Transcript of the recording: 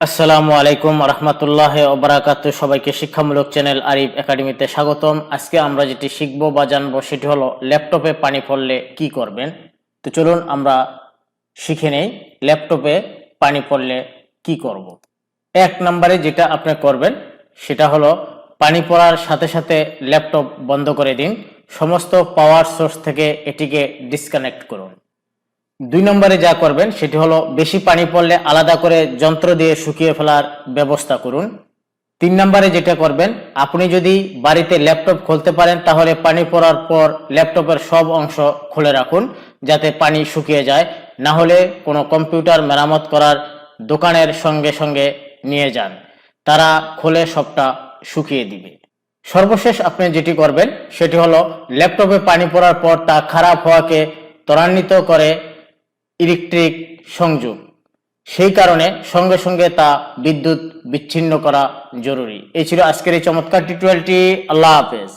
আসসালামু আলাইকুম রহমতুল্লাহ ওবরাকাত সবাইকে শিক্ষামূলক চ্যানেল আরিফ একাডেমিতে স্বাগতম। আজকে আমরা যেটি শিখব বা জানব সেটি হলো ল্যাপটপে পানি পড়লে কি করবেন। তো চলুন আমরা শিখে নেই, ল্যাপটপে পানি পড়লে কি করব। এক নম্বরে যেটা আপনি করবেন, সেটা হলো পানি পড়ার সাথে সাথে ল্যাপটপ বন্ধ করে দিন। সমস্ত পাওয়ার সোর্স থেকে এটিকে ডিসকানেক্ট করুন। দুই নম্বরে যা করবেন, সেটি হলো বেশি পানি পড়লে আলাদা করে যন্ত্র দিয়ে শুকিয়ে ফেলার ব্যবস্থা করুন। তিন নম্বরে যেটা করবেন, আপনি যদি বাড়িতে ল্যাপটপ খুলতে পারেন, তাহলে পানি পড়ার পর ল্যাপটপের সব অংশ খুলে রাখুন, যাতে পানি শুকিয়ে যায়। না হলে কোনো কম্পিউটার মেরামত করার দোকানের সঙ্গে সঙ্গে নিয়ে যান। তারা খুলে সবটা শুকিয়ে দিবে। সর্বশেষ আপনি যেটি করবেন, সেটি হলো ল্যাপটপে পানি পড়ার পর তা খারাপ হওয়াকে ত্বরান্বিত করে ইলেকট্রিক সংযোগ। সেই কারণে সঙ্গে সঙ্গে তা বিদ্যুৎ বিচ্ছিন্ন করা জরুরি। এই ছিল আজকের এই চমৎকার টিউটোরিয়ালটি আল্লাহ হাফেজ।